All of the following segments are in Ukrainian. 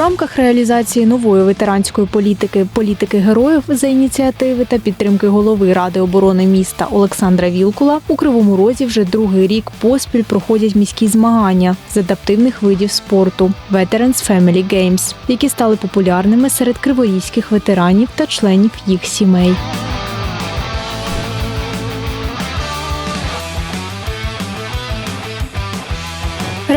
рамках реалізації нової ветеранської політики, політики героїв за ініціативи та підтримки голови Ради оборони міста Олександра Вілкула у Кривому Розі вже другий рік поспіль проходять міські змагання з адаптивних видів спорту Veterans Family Games, які стали популярними серед криворізьких ветеранів та членів їх сімей.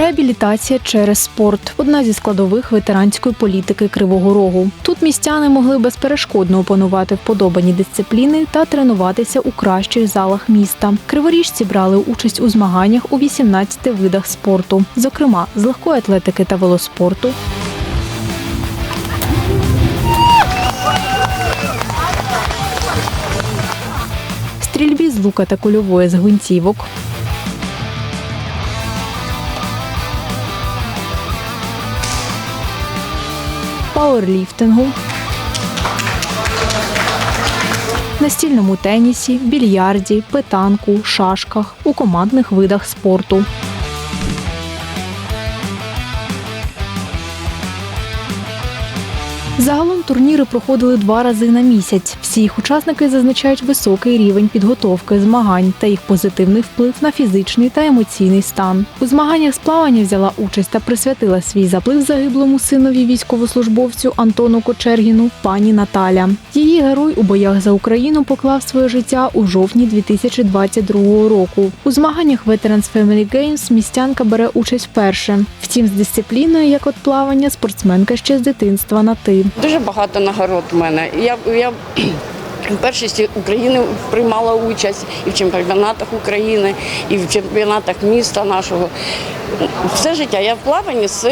Реабілітація через спорт одна зі складових ветеранської політики Кривого Рогу. Тут містяни могли безперешкодно опанувати вподобані дисципліни та тренуватися у кращих залах міста. Криворіжці брали участь у змаганнях у 18 видах спорту, зокрема з легкої атлетики та велоспорту, стрільбі з лука та кульової з гвинтівок, пауерліфтингу, настільному тенісі, більярді, питанку, шашках у командних видах спорту. Загалом турніри проходили два рази на місяць. Всі їх учасники зазначають високий рівень підготовки змагань та їх позитивний вплив на фізичний та емоційний стан. У змаганнях з плавання взяла участь та присвятила свій заплив загиблому синові військовослужбовцю Антону Кочергіну пані Наталя. Її герой у боях за Україну поклав своє життя у жовтні 2022 року. У змаганнях Veterans Family Games містянка бере участь вперше. Втім, з дисципліною, як от плавання, спортсменка ще з дитинства на ти. Дуже багато нагород в мене. Я, я в першості України приймала участь і в чемпіонатах України, і в чемпіонатах міста нашого. Все життя я в плаванні з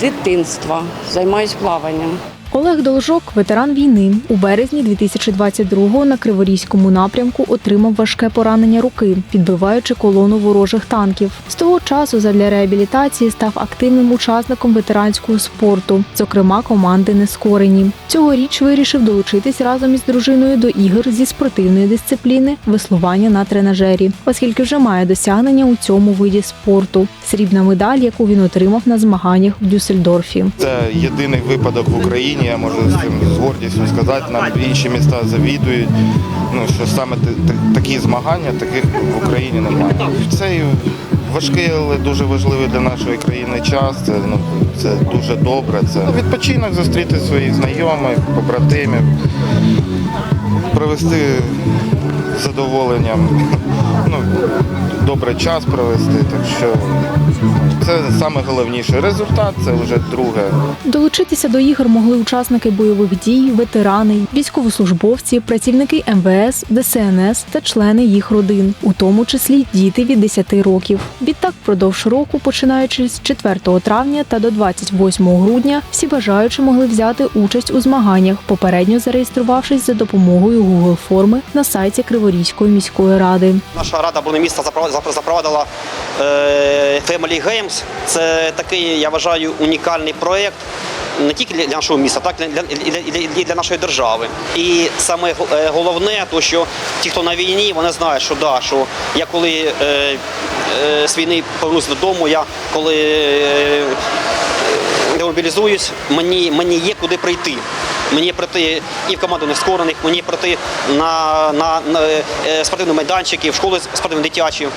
дитинства, займаюся плаванням. Олег Должок, ветеран війни, у березні 2022-го на Криворізькому напрямку отримав важке поранення руки, підбиваючи колону ворожих танків. З того часу задля реабілітації став активним учасником ветеранського спорту, зокрема команди Нескорені. Цьогоріч вирішив долучитись разом із дружиною до ігор зі спортивної дисципліни веслування на тренажері, оскільки вже має досягнення у цьому виді спорту. Срібна медаль, яку він отримав на змаганнях в Дюссельдорфі. Це єдиний випадок в Україні, я можу з цим з гордістю сказати. Нам інші міста завідують. Ну що саме такі змагання, таких в Україні немає. Цей важкий, але дуже важливий для нашої країни час. Це ну це дуже добре. Це відпочинок зустріти своїх знайомих, побратимів, провести задоволенням. Ну, добре час провести. Так що це саме. Результат це вже друге. Долучитися до ігор могли учасники бойових дій, ветерани, військовослужбовці, працівники МВС, ДСНС та члени їх родин, у тому числі діти від 10 років. Відтак, впродовж року, починаючи з 4 травня та до 28 грудня, всі бажаючі могли взяти участь у змаганнях, попередньо зареєструвавшись за допомогою Google форми на сайті Криворізької міської ради. Наша рада оборони запровадила е, Family Games. Це такий, я вважаю, унікальний проєкт. Не тільки для нашого міста, так і для, нашої держави. І саме е, головне, то що ті, хто на війні, вони знають, що да, що я коли е, е, з війни повернуся додому, я коли е, демобілізуюсь, мені, мені є куди прийти. Мені прийти і в команду нескорених, мені прийти на, на, на е, спортивні майданчики, в школи спортивні дитячі.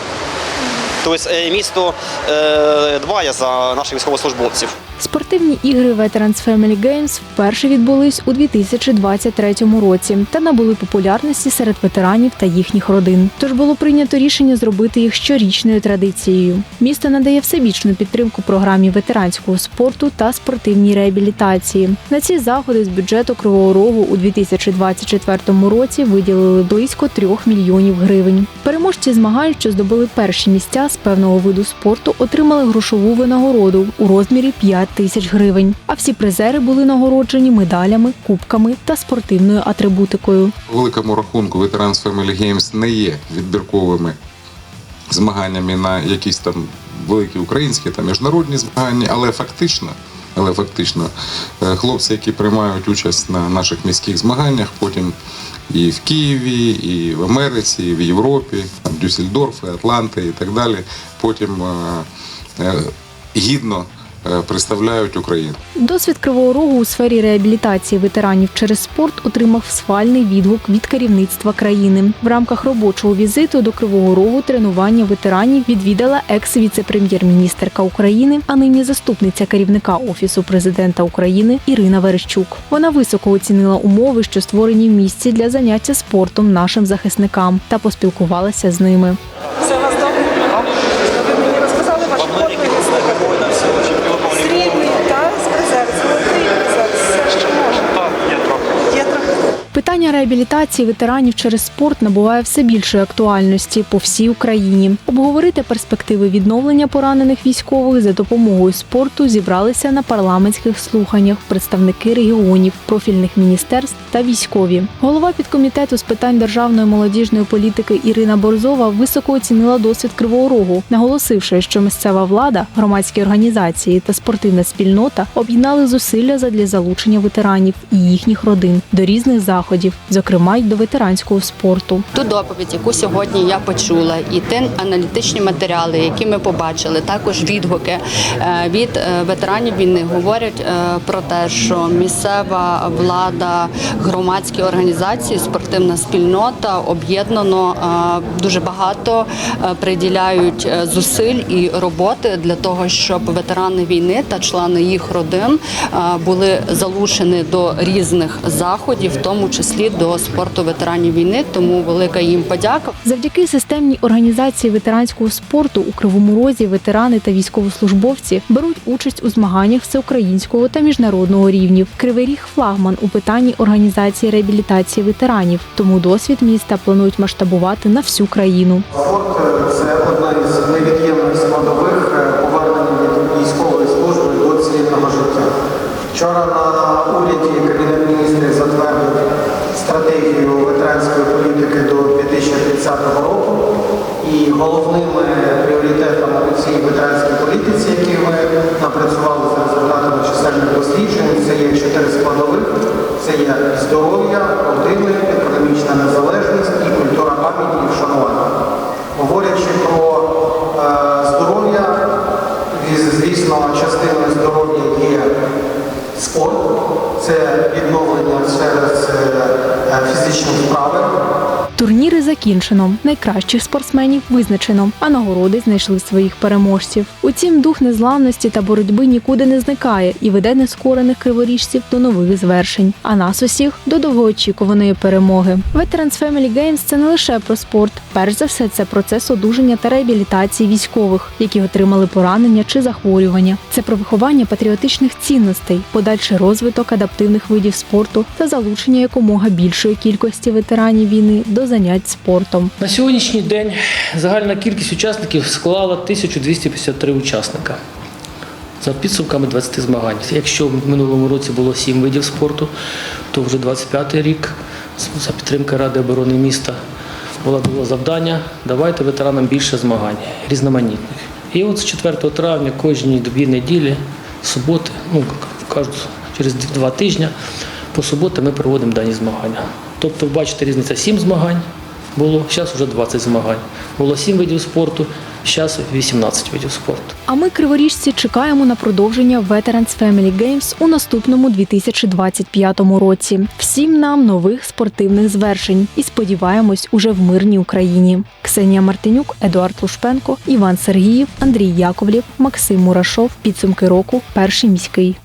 Тобто е, місто е, дбає за наших військовослужбовців. Спортивні ігри Veterans Family Games вперше відбулись у 2023 році та набули популярності серед ветеранів та їхніх родин. Тож було прийнято рішення зробити їх щорічною традицією. Місто надає всебічну підтримку програмі ветеранського спорту та спортивній реабілітації. На ці заходи з бюджету Кривого Рогу у 2024 році виділили близько 3 мільйонів гривень. Переможці змагань, що здобули перші місця з певного виду спорту, отримали грошову винагороду у розмірі 5 тисяч гривень. А всі призери були нагороджені медалями, кубками та спортивною атрибутикою. У великому рахунку Veterans Family Games не є відбірковими змаганнями на якісь там великі українські та міжнародні змагання, але фактично, але фактично е, хлопці, які приймають участь на наших міських змаганнях, потім і в Києві, і в Америці, і в Європі, там Дюссельдорф, і Атланти і так далі, потім е, е, гідно представляють Україну. Досвід Кривого Рогу у сфері реабілітації ветеранів через спорт отримав схвальний відгук від керівництва країни. В рамках робочого візиту до Кривого Рогу тренування ветеранів відвідала екс-віце-прем'єр-міністерка України, а нині заступниця керівника офісу президента України Ірина Верещук. Вона високо оцінила умови, що створені в місці для заняття спортом нашим захисникам, та поспілкувалася з ними. Все у вас добре? Ви мені розказали ваші подвиги. Срібний, так, з призер, золотий призер, все, що можна. Є трохи. Питання реабілітації ветеранів через спорт набуває все більшої актуальності по всій Україні. Обговорити перспективи відновлення поранених військових за допомогою спорту зібралися на парламентських слуханнях представники регіонів, профільних міністерств та військові. Голова підкомітету з питань державної молодіжної політики Ірина Борзова високо оцінила досвід Кривого Рогу, наголосивши, що місцева влада, громадські організації та спортивна спільнота об'єднали зусилля задля залучення ветеранів і їхніх родин до різних заходів, зокрема й до ветеранського спорту. Ту доповідь, яку сьогодні я почула, і ті аналітичні матеріали, які ми побачили, також відгуки е, від е, ветеранів війни говорять е, про те, що місцева влада, громадські організації, спортивна спільнота об'єднано дуже багато приділяють зусиль і роботи для того, щоб ветерани війни та члени їх родин були залучені до різних заходів, в тому числі до спорту ветеранів війни. Тому велика їм подяка. Завдяки системній організації ветеранського спорту у Кривому Розі ветерани та військовослужбовці беруть участь у змаганнях всеукраїнського та міжнародного рівнів. Кривий Ріг флагман у питанні організації реабілітації ветеранів. Тому досвід міста планують масштабувати на всю країну. Спорт це одна із невід'ємних складових е, повернення від військової служби до цивільного життя. Вчора на уряді ветеранської політики до 2030 року. І головними пріоритетами у цій ветеранській політиці, які ми напрацювали за результатами чисельних досліджень, це є чотири складових: це є здоров'я, родини, економічна незалежність і культура пам'яті і вшанування. Говорячи про е, здоров'я, віз- звісно, частиною здоров'я є спорт, це відновлення через е, фізичні вправи. Турніри закінчено. Найкращих спортсменів визначено, а нагороди знайшли своїх переможців. Утім, дух незламності та боротьби нікуди не зникає і веде нескорених криворіжців до нових звершень. А нас усіх до довгоочікуваної перемоги. Veterans Family Games – це не лише про спорт. Перш за все, це процес одужання та реабілітації військових, які отримали поранення чи захворювання. Це про виховання патріотичних цінностей, подальший розвиток адаптивних видів спорту та залучення якомога більшої кількості ветеранів війни до занять спортом. На сьогоднішній день загальна кількість учасників склала 1253 учасника. За підсумками 20 змагань. Якщо в минулому році було 7 видів спорту, то вже 25-й рік за підтримки Ради оборони міста було, було завдання давайте ветеранам більше змагань, різноманітних. І от з 4 травня кожні дві неділі, суботи, ну кажуть, через два тижні, по суботам ми проводимо дані змагання. Тобто, бачите, різниця 7 змагань було, зараз вже 20 змагань. Було 7 видів спорту, зараз 18 видів спорту. А ми, криворіжці, чекаємо на продовження Veterans Family Games у наступному 2025 році. Всім нам нових спортивних звершень і сподіваємось уже в мирній Україні. Ксенія Мартинюк, Едуард Лушпенко, Іван Сергіїв, Андрій Яковлів, Максим Мурашов. Підсумки року. Перший міський.